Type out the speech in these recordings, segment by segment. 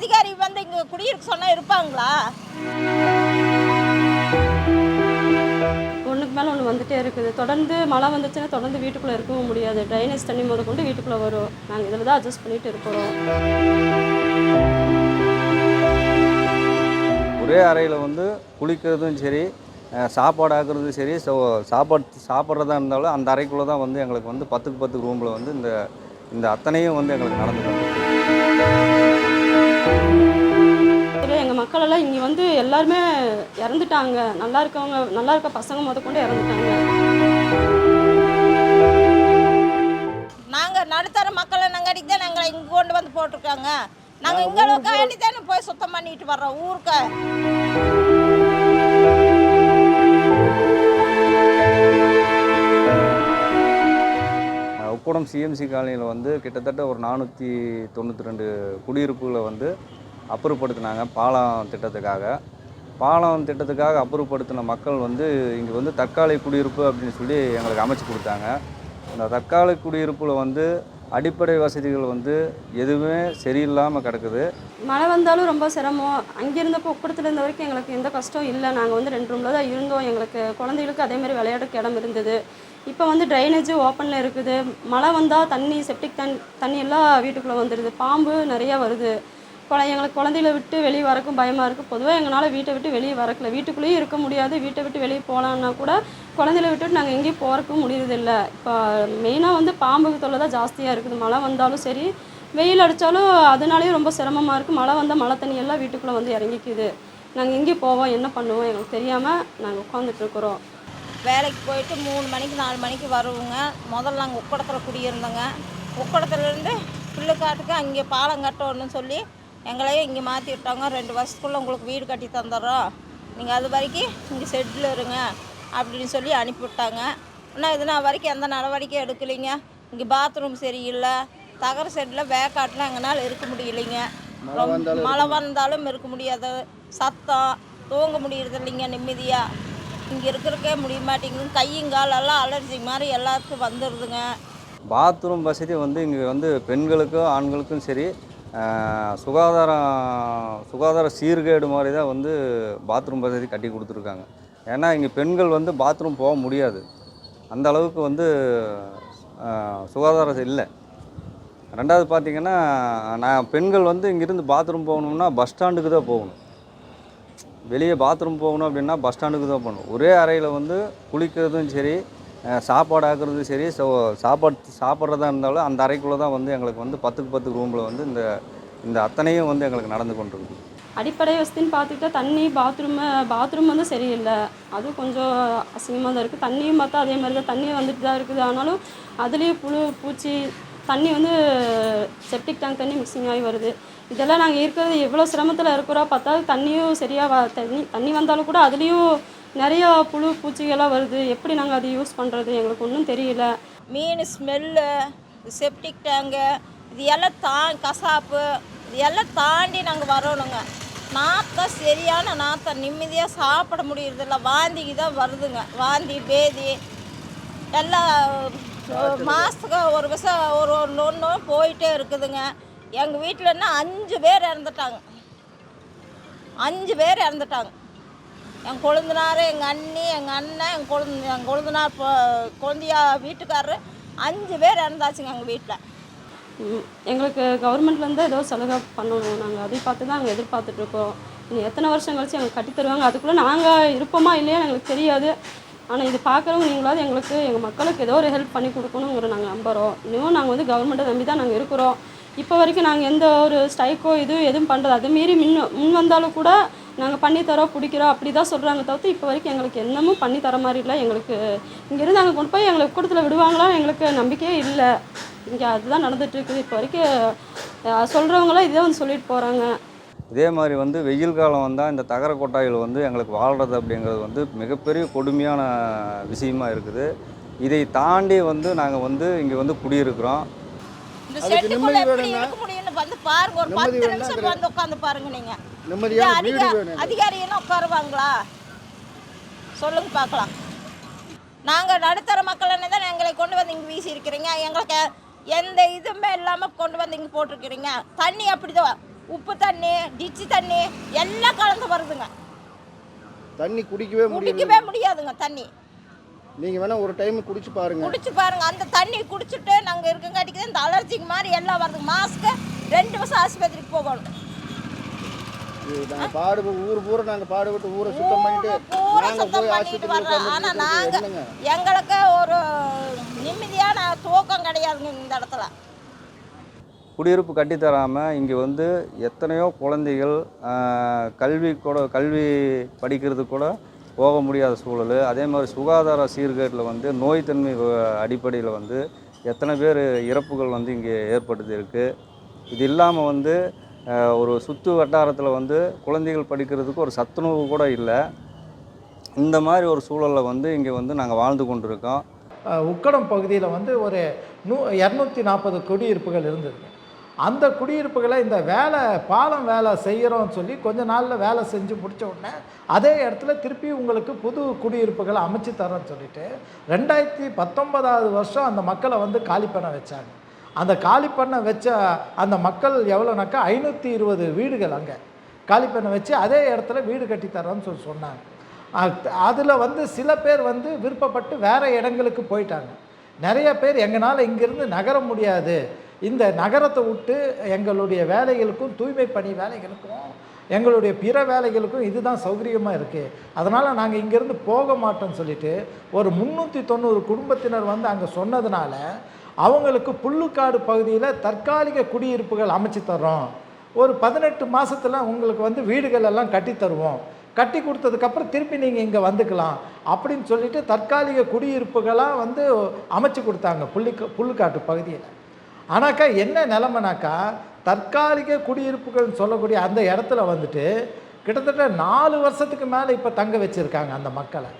அதிகாரி வந்து இங்கே குடியிருக்க சொன்னால் இருப்பாங்களா? ஒன்றுக்கு மேலே ஒன்று வந்துட்டே இருக்குது. தொடர்ந்து மழை வந்துச்சுன்னா தொடர்ந்து வீட்டுக்குள்ளே இருக்கவும் முடியாது. ட்ரைனேஜ் தண்ணி முத கொண்டு வீட்டுக்குள்ளே வரும். நாங்கள் இதில் தான் அட்ஜஸ்ட் பண்ணிட்டு இருக்கிறோம். ஒரே அறையில் வந்து குளிக்கிறதும் சரி சாப்பாடு ஆக்குறதும் சரி ஸோ சாப்பாடு சாப்பிட்றதா இருந்தாலும் அந்த அறைக்குள்ளே தான் வந்து எங்களுக்கு வந்து பத்துக்கு பத்து ரூமில் வந்து இந்த இந்த அத்தனையும் வந்து எங்களுக்கு நடந்து எங்கள் மக்களெல்லாம் இங்கே வந்து எல்லாருமே இறந்துட்டாங்க. நல்லா இருக்கவங்க நல்லா இருக்க பசங்க முதற்கொண்டு இறந்துட்டாங்க. நாங்கள் நடுத்தர மக்களை நங்காடிக்கு தான் நாங்களை இங்கே கொண்டு வந்து போட்டிருக்காங்க. நாங்கள் இங்கே வேண்டி தானே போய் சுத்தம் பண்ணிட்டு வர்றோம் ஊருக்கு? அஹ், சிஎம்சி காலனியில் வந்து கிட்டத்தட்ட ஒரு நானூற்றி தொண்ணூற்றி ரெண்டு குடியிருப்புகளை வந்து அப்புறப்படுத்தினாங்க பாலம் திட்டத்துக்காக. பாலம் திட்டத்துக்காக அப்புறப்படுத்தின மக்கள் வந்து இங்கே வந்து தற்காலிக குடியிருப்பு அப்படின்னு சொல்லி எங்களுக்கு அமைச்சு கொடுத்தாங்க. அந்த தற்காலிக குடியிருப்பில் வந்து அடிப்படை வசதிகள் வந்து எதுவுமே சரியில்லாமல் கிடக்குது. மழை வந்தாலும் ரொம்ப சிரமம். அங்கே இருந்தப்போ உக்கடத்தில் இருந்த வரைக்கும் எங்களுக்கு எந்த கஷ்டம் இல்லை. நாங்கள் வந்து ரெண்டு ரூமில் தான் இருந்தோம். எங்களுக்கு குழந்தைகளுக்கு அதேமாதிரி விளையாட்டுக்கு இடம் இருந்தது. இப்போ வந்து ட்ரைனேஜு ஓப்பனில் இருக்குது. மழை வந்தால் தண்ணி செப்டிக் தண்ணி தண்ணி எல்லாம் வீட்டுக்குள்ளே வந்துடுது பாம்பு நிறையா வருது. குழ எங்களுக்கு குழந்தையில விட்டு வெளியே வரக்கும் பயமாக இருக்குது பொதுவாக எங்களால் வீட்டை விட்டு வெளியே வரக்கல. வீட்டுக்குள்ளேயும் இருக்க முடியாது. வீட்டை விட்டு வெளியே போகலான்னா கூட குழந்தையில விட்டுட்டு நாங்கள் எங்கேயும் போகிறக்கும் முடியறதில்ல இப்போ மெயினாக வந்து பாம்புக்கு தொல்லை தான் ஜாஸ்தியாக இருக்குது. மழை வந்தாலும் சரி வெயில் அடித்தாலும் அதனாலேயும் ரொம்ப சிரமமாக இருக்குது மழை வந்தால் மழை தண்ணி எல்லாம் வீட்டுக்குள்ளே வந்து இறங்கிக்குது. நாங்கள் எங்கே போவோம். என்ன பண்ணுவோம் எங்களுக்கு தெரியாமல் நாங்கள் உட்காந்துட்டு இருக்கிறோம். வேலைக்கு போயிட்டு மூணு மணிக்கு நாலு மணிக்கு வருவோங்க. முதல்ல நாங்கள் உக்கடத்தில் குடியிருந்தோங்க. உக்கடத்துலேருந்து பிள்ளைக்காட்டுக்கு அங்கே பாலம் கட்டணும்னு சொல்லி எங்களையும் இங்கே மாற்றி விட்டாங்க. ரெண்டு வருஷத்துக்குள்ளே உங்களுக்கு வீடு கட்டி தந்துடுறோம். நீங்கள் அது வரைக்கும் இங்கே ஷெட்டில் இருங்க அப்படின்னு சொல்லி அனுப்பிவிட்டாங்க ஆனால் இது நான் வரைக்கும் எந்த நடவடிக்கையும் எடுக்கலைங்க. இங்கே பாத்ரூம் சரியில்லை. தகர ஷெட்டில் வேக்காட்டில் எங்களால் இருக்க முடியலைங்க. மழை வந்தாலும் இருக்க முடியாது. சத்தம் தூங்க முடியறது இல்லைங்க நிம்மதியாக இங்கே இருக்கிறக்கே முடிய மாட்டேங்குது. கையுங்காலெல்லாம் அலர்ஜி மாதிரி எல்லாத்துக்கும் வந்துடுதுங்க பாத்ரூம் வசதி வந்து இங்கே வந்து பெண்களுக்கும் ஆண்களுக்கும் சரி சுகாதாரம் சுகாதார சீர்கேடு மாதிரி தான் வந்து பாத்ரூம் வசதி கட்டி கொடுத்துருக்காங்க. ஏன்னா இங்கே பெண்கள் வந்து பாத்ரூம் போக முடியாது. அந்த அளவுக்கு வந்து சுகாதாரம் இல்லை. ரெண்டாவது பார்த்திங்கன்னா நான் பெண்கள் வந்து இங்கேருந்து பாத்ரூம் போகணும்னா பஸ் ஸ்டாண்டுக்கு தான் போகணும். வெளியே பாத்ரூம் போகணும் அப்படின்னா பஸ் ஸ்டாண்டுக்கு தான் போகணும். ஒரே அறையில் வந்து குளிக்கிறதும் சரி சாப்பாடு ஆக்குறதும் சரி ஸோ சாப்பாடு சாப்பிட்றதா இருந்தாலும் அந்த அறைக்குள்ளே தான் வந்து எங்களுக்கு வந்து பத்துக்கு பத்து ரூமில் வந்து இந்த இந்த அத்தனையும் வந்து எங்களுக்கு நடந்து கொண்டிருக்குது அடிப்படை வசதின்னு பார்த்துக்கிட்டா தண்ணி பாத்ரூமு பாத்ரூம் வந்து சரியில்லை. அதுவும் கொஞ்சம் அசிங்கமாக தான் இருக்குது தண்ணியும் பார்த்தா அதே மாதிரி தான். தண்ணி வந்துட்டு தான் இருக்குது. ஆனாலும் அதுலேயும் புழு பூச்சி தண்ணி வந்து செப்டிக் டேங்க் தண்ணி மிக்சிங் ஆகி வருது. இதெல்லாம் நாங்கள் இருக்கிறது எவ்வளோ சிரமத்தில் இருக்கிறோம் பார்த்தா தண்ணியும் சரியாக வ தண்ணி தண்ணி வந்தாலும் கூட அதுலேயும் நிறையா புழு பூச்சிகள்லாம் வருது எப்படி நாங்கள் அதை யூஸ் பண்ணுறது எங்களுக்கு ஒன்றும் தெரியல மீன் ஸ்மெல்லு செப்டிக் டேங்கு இது எல்லாம் தா கசாப்பு இது எல்லாம் தாண்டி நாங்கள் வரணுங்க நாத்தம் சரியான நாத்தம் நிம்மதியாக சாப்பிட முடியறதில்ல வாந்திக்கு தான் வருதுங்க வாந்தி பேதி எல்லாம் மாதத்துக்கு ஒரு விஷம் ஒரு ஒரு ஒன்று போயிட்டே இருக்குதுங்க எங்கள் வீட்டிலன்னா அஞ்சு பேர் இறந்துட்டாங்க. அஞ்சு பேர் இறந்துட்டாங்க. என் கொழுந்தனார் எங்கள் அண்ணி எங்கள் அண்ணன் என் கொழுந்து என் கொழுந்தனார் பொ- கொழுந்தியா வீட்டுக்காரரு அஞ்சு பேர் இறந்தாச்சுங்க எங்கள் வீட்டில் எங்களுக்கு கவர்மெண்ட்லேருந்து ஏதோ சலுகை பண்ணணும் நாங்கள் அதை பார்த்து தான் நாங்கள் எதிர்பார்த்துட்ருக்கோம் இன்னும் எத்தனை வருஷம் கழிச்சு எங்களுக்கு கட்டி தருவாங்க அதுக்குள்ளே நாங்கள் இருப்போமா இல்லையா எங்களுக்கு தெரியாது. ஆனால் இது பார்க்குறவங்க நீங்களாவது எங்களுக்கு எங்கள் மக்களுக்கு ஏதோ ஒரு ஹெல்ப் பண்ணி கொடுக்கணுங்கிற நாங்கள் நம்புகிறோம் இன்னும் நாங்கள் வந்து கவர்மெண்ட்டை நம்பி தான் நாங்கள் இருக்கிறோம். இப்போ வரைக்கும் நாங்கள் எந்த ஒரு ஸ்ட்ரைக்கோ இதுவும் எதுவும் பண்ணுறது அது மீறி முன் முன் வந்தாலும் கூட நாங்கள் பண்ணித்தரோம் பிடிக்கிறோம் அப்படி தான் சொல்கிறாங்க தவிர்த்து இப்போ வரைக்கும் எங்களுக்கு என்னமும் பண்ணி தர மாதிரி இல்லை. எங்களுக்கு இங்கேருந்து அங்கே கொண்டு போய் எங்களை கூட்டத்தில் விடுவாங்களா எங்களுக்கு நம்பிக்கையே இல்லை. இங்கே அதுதான் நடந்துகிட்ருக்குது இருக்குது. இப்போ வரைக்கும் சொல்கிறவங்களாம் இதே வந்து சொல்லிட்டு போகிறாங்க இதே மாதிரி வந்து வெயில் காலம் வந்தால் இந்த தகர கொட்டாயில் வந்து எங்களுக்கு வாழ்கிறது அப்படிங்கிறது வந்து மிகப்பெரிய கொடுமையான விஷயமா இருக்குது. இதை தாண்டி வந்து நாங்கள் வந்து இங்கே வந்து குடியிருக்கிறோம். இந்த செட்டுக்குள்ள எப்படி? இருக்க முடியும்னு வந்து பாருங்க ஒரு பத்து நிமிஷம் வந்து உட்காந்து பாருங்க நீங்க. அதிகாரி எல்லாம் உட்காருவாங்களா? சொல்லுங்க பார்க்கலாம். நாங்க நடுத்தர மக்கள் தான் எங்களை கொண்டு வந்து இங்கே வீசி இருக்கிறீங்க. எங்களுக்கு எந்த இதுவுமே இல்லாமல் கொண்டு வந்து இங்கே போட்டிருக்கிறீங்க. தண்ணி அப்படிதான் உப்பு தண்ணி டிச்சு தண்ணி எல்லாம் கலந்து வருதுங்க. தண்ணி குடிக்கவே குடிக்கவே முடியாதுங்க தண்ணி. நீங்க வேணா ஒரு டைம் குடிச்சு பாருங்க. குடிச்சு பாருங்க. அந்த தண்ணி குடிச்சிட்டு நாங்கள் இருக்கங்காட்டிக்கு இந்த அலர்ஜிக்கு மாதிரி எல்லாம் வருது. மாஸ்க்கு ரெண்டு வருஷம் ஆஸ்பத்திரிக்கு போகணும். இது நாங்க பாடு ஊர் பூரா நாங்க பாடுபட்டு ஊரை சுத்தம் பண்ணிட்டு பூரா நாங்க சுத்தம் போய் பண்ணிட்டு ஆஸ்பத்திரியில் வர்றோம் ஆனால் நாங்கள் எங்களுக்கு ஒரு நிம்மதியான தூக்கம் கிடையாதுங்க இந்த இடத்துல. குடியிருப்பு கட்டித்தராமல் இங்கே வந்து எத்தனையோ குழந்தைகள் கல்வி கூட கல்வி படிக்கிறதுக்கு கூட போக முடியாத சூழல். அதே மாதிரி சுகாதார சீர்கேட்டில் வந்து நோய் தன்மை அடிப்படையில் வந்து எத்தனை பேர் இறப்புகள் வந்து இங்கே ஏற்படுத்தி இருக்குது இது இல்லாமல் வந்து ஒரு சுற்று வட்டாரத்தில் வந்து குழந்தைகள் படிக்கிறதுக்கு ஒரு சத்துணவு கூட இல்லை. இந்த மாதிரி ஒரு சூழலில் வந்து இங்கே வந்து நாங்கள் வாழ்ந்து கொண்டிருக்கோம். உக்கடம் பகுதியில் வந்து ஒரு நூ இரநூத்தி நாற்பது குடியிருப்புகள் இருந்தது. அந்த குடியிருப்புகளை இந்த வேலை பாலம் வேலை செய்கிறோம்னு சொல்லி கொஞ்ச நாளில் வேலை செஞ்சு முடிச்ச உடனே அதே இடத்துல திருப்பி உங்களுக்கு புது குடியிருப்புகளை அமைச்சு தரோன்னு சொல்லிட்டு ரெண்டாயிரத்தி பத்தொன்பதாவது வருஷம் அந்த மக்களை வந்து காலி பண்ண வச்சாங்க. அந்த காலி பண்ண வச்ச அந்த மக்கள் எவ்வளோனாக்கா ஐநூற்றி இருபது வீடுகள் அங்கே காலி பண்ண வச்சு அதே இடத்துல வீடு கட்டி தரோன்னு சொல்லி சொன்னாங்க. அதில் வந்து சில பேர் வந்து விருப்பப்பட்டு வேறு இடங்களுக்கு போயிட்டாங்க. நிறைய பேர் எங்களால் இங்கேருந்து நகர முடியாது. இந்த நகரத்தை விட்டு எங்களுடைய வேலைகளுக்கும் தூய்மை பணி வேலைகளுக்கும் எங்களுடைய பிற வேலைகளுக்கும் இதுதான் சௌகரியமாக இருக்குது அதனால் நாங்கள் இங்கேருந்து போக மாட்டோம்னு சொல்லிட்டு ஒரு முந்நூற்றி தொண்ணூறு குடும்பத்தினர் வந்து அங்கே சொன்னதுனால அவங்களுக்கு புல்லுக்காடு பகுதியில் தற்காலிக குடியிருப்புகள் அமைச்சு தர்றோம். ஒரு பதினெட்டு மாதத்தில் உங்களுக்கு வந்து வீடுகள் எல்லாம் கட்டி தருவோம். கட்டி கொடுத்ததுக்கப்புறம் திருப்பி நீங்கள் இங்கே வந்துக்கலாம் அப்படின்னு சொல்லிட்டு தற்காலிக குடியிருப்புகளாக வந்து அமைச்சு கொடுத்தாங்க புள்ளி புல்லுக்காட்டு பகுதியில். ஆனாக்கா என்ன நிலமைனாக்கா தற்காலிக குடியிருப்புகள்னு சொல்லக்கூடிய அந்த இடத்துல வந்துட்டு கிட்டத்தட்ட நாலு வருஷத்துக்கு மேலே இப்போ தங்க வச்சுருக்காங்க அந்த மக்களை.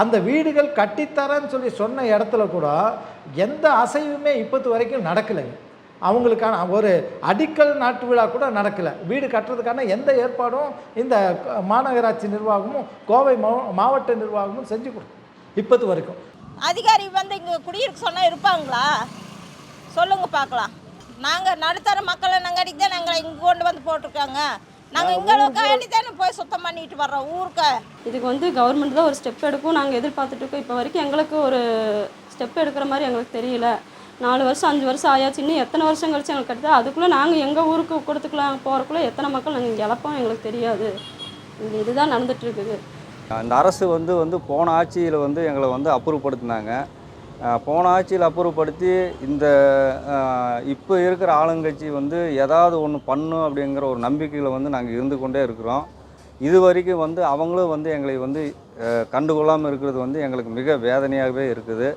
அந்த வீடுகள் கட்டித்தரேன்னு சொல்லி சொன்ன இடத்துல கூட எந்த அசைவுமே இப்போத்து வரைக்கும் நடக்கலைங்க. அவங்களுக்கான ஒரு அடிக்கல் நாட்டு விழா கூட நடக்கலை. வீடு கட்டுறதுக்கான எந்த ஏற்பாடும் இந்த மாநகராட்சி நிர்வாகமும் கோவை மாவட்ட நிர்வாகமும் செஞ்சு கொடுக்கும் இப்போது வரைக்கும். அதிகாரி வந்து இங்கே குடியிருக்க சொன்னால் இருப்பாங்களா? சொல்லுங்க பார்க்கலாம். நாங்கள் நடுத்தர மக்களை நங்காடிக்கு தான் நாங்கள் இங்கே கொண்டு வந்து போட்டிருக்காங்க. நாங்கள் இங்கே தானே போய் சுத்தம் பண்ணிட்டு வர்றோம் ஊருக்கு? இதுக்கு வந்து கவர்மெண்ட் தான் ஒரு ஸ்டெப் எடுக்கும். நாங்கள் எதிர்பார்த்துட்டு இருக்கோம். இப்போ வரைக்கும் எங்களுக்கு ஒரு ஸ்டெப் எடுக்கிற மாதிரி எங்களுக்கு தெரியல. நாலு வருஷம் அஞ்சு வருஷம் ஆயாச்சு. இன்னும் எத்தனை வருஷம் கழிச்சு எங்களுக்கு கிடைத்தா அதுக்குள்ளே நாங்கள் எங்கள் ஊருக்கு கொடுத்துக்கலாம் போகிறக்குள்ளே எத்தனை மக்கள் நாங்கள் இங்கே இழப்போம் எங்களுக்கு தெரியாது. இங்க இதுதான் நடந்துட்டு இருக்குது. அந்த அரசு வந்து வந்து போன ஆட்சியில் வந்து எங்களை வந்து அப்புறப்படுத்தினாங்க. போன ஆட்சியில் அப்புறப்படுத்தி இந்த இப்போ இருக்கிற ஆளுங்கட்சி வந்து ஏதாவது ஒன்று பண்ணும் அப்படிங்கிற ஒரு நம்பிக்கையில் வந்து நாங்கள் இருந்து கொண்டே இருக்கிறோம். இது வரைக்கும் வந்து அவங்களும் வந்து எங்களை வந்து கண்டுகொள்ளாமல் இருக்கிறது வந்து எங்களுக்கு மிக வேதனையாகவே இருக்குது.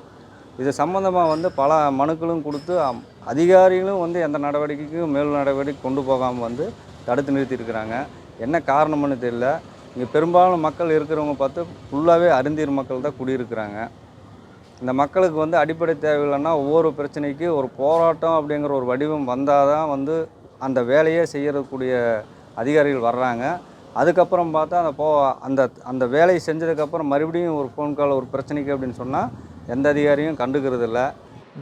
இது சம்மந்தமாக வந்து பல மனுக்களும் கொடுத்து அம்- அதிகாரிகளும் வந்து எந்த நடவடிக்கைக்கும் மேல் நடவடிக்கை கொண்டு போகாமல் வந்து தடுத்து நிறுத்தியிருக்கிறாங்க என்ன காரணம்னு தெரியல. இங்கே பெரும்பாலும் மக்கள் இருக்கிறவங்க பார்த்து ஃபுல்லாகவே அருந்தீர் மக்கள் தான் குடியிருக்கிறாங்க. இந்த மக்களுக்கு வந்து அடிப்படை தேவையில்லைன்னா ஒவ்வொரு பிரச்சனைக்கு ஒரு போராட்டம் அப்படிங்கிற ஒரு வடிவம் வந்தால் தான் வந்து அந்த வேலையே செய்யக்கூடிய அதிகாரிகள் வர்றாங்க. அதுக்கப்புறம் பார்த்தா அந்த போ அந்த அந்த வேலையை செஞ்சதுக்கப்புறம் மறுபடியும் ஒரு ஃபோன் கால் ஒரு பிரச்சனைக்கு அப்படின்னு சொன்னால் எந்த அதிகாரியும் கண்டுக்கிறதில்ல.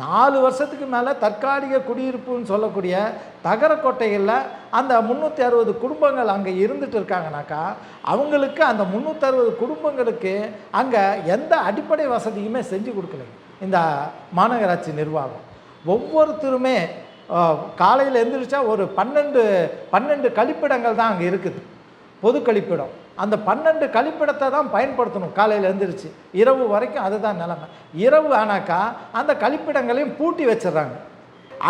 நாலு வருஷத்துக்கு மேலே தற்காலிக குடியிருப்புன்னு சொல்லக்கூடிய தகரக்கோட்டைகளில் அந்த முந்நூற்றி அறுபது குடும்பங்கள் அங்கே இருந்துட்டு இருக்காங்கனாக்கா அவங்களுக்கு அந்த முந்நூற்றி அறுபது குடும்பங்களுக்கு அங்கே எந்த அடிப்படை வசதியுமே செஞ்சு கொடுக்கல. இந்த மாநகராட்சி நிர்வாகம். ஒவ்வொருத்தருமே காலையில் எழுந்திரிச்சா ஒரு பன்னெண்டு பன்னெண்டு கழிப்பிடங்கள் தான் அங்கே இருக்குது. பொது கழிப்பிடம். அந்த பன்னெண்டு கழிப்பிடத்தை தான் பயன்படுத்தணும். காலையில் எழுந்திரிச்சு இரவு வரைக்கும் அதுதான் நிலைமை. இரவு ஆனாக்கா அந்த கழிப்பிடங்களையும் பூட்டி வச்சிடுறாங்க.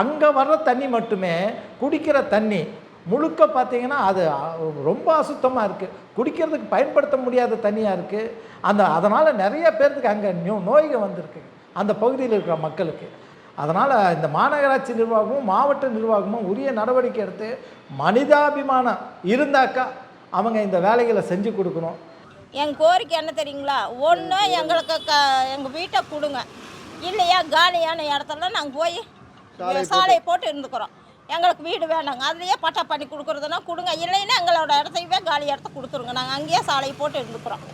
அங்கே வர்ற தண்ணி மட்டுமே குடிக்கிற தண்ணி முழுக்க பார்த்தீங்கன்னா அது ரொம்ப அசுத்தமாக இருக்குது குடிக்கிறதுக்கு பயன்படுத்த முடியாத தண்ணியாக இருக்குது அந்த அதனால் நிறைய பேர்த்துக்கு அங்கே நியூ நோய்கள் வந்திருக்கு. அந்த பகுதியில் இருக்கிற மக்களுக்கு. அதனால் இந்த மாநகராட்சி நிர்வாகமும் மாவட்ட நிர்வாகமும் உரிய நடவடிக்கை எடுத்து மனிதாபிமானம் இருந்தாக்கா அவங்க இந்த வேலைகளை செஞ்சு கொடுக்கணும். எங்கள் கோரிக்கை என்ன தெரியுங்களா? ஒன்று எங்களுக்கு க எங்கள் வீட்டை கொடுங்க. இல்லையா காலியான இடத்துல நாங்கள் போய் சாலை போட்டு இருந்துக்கிறோம். எங்களுக்கு வீடு வேணாங்க. அதுலேயே பட்டா பண்ணி கொடுக்குறதுனா கொடுங்க. இல்லைன்னா எங்களோட இடத்தையவே காலி இடத்த கொடுத்துருங்க. நாங்கள் அங்கேயே சாலையை போட்டு இருந்துக்கிறோம்.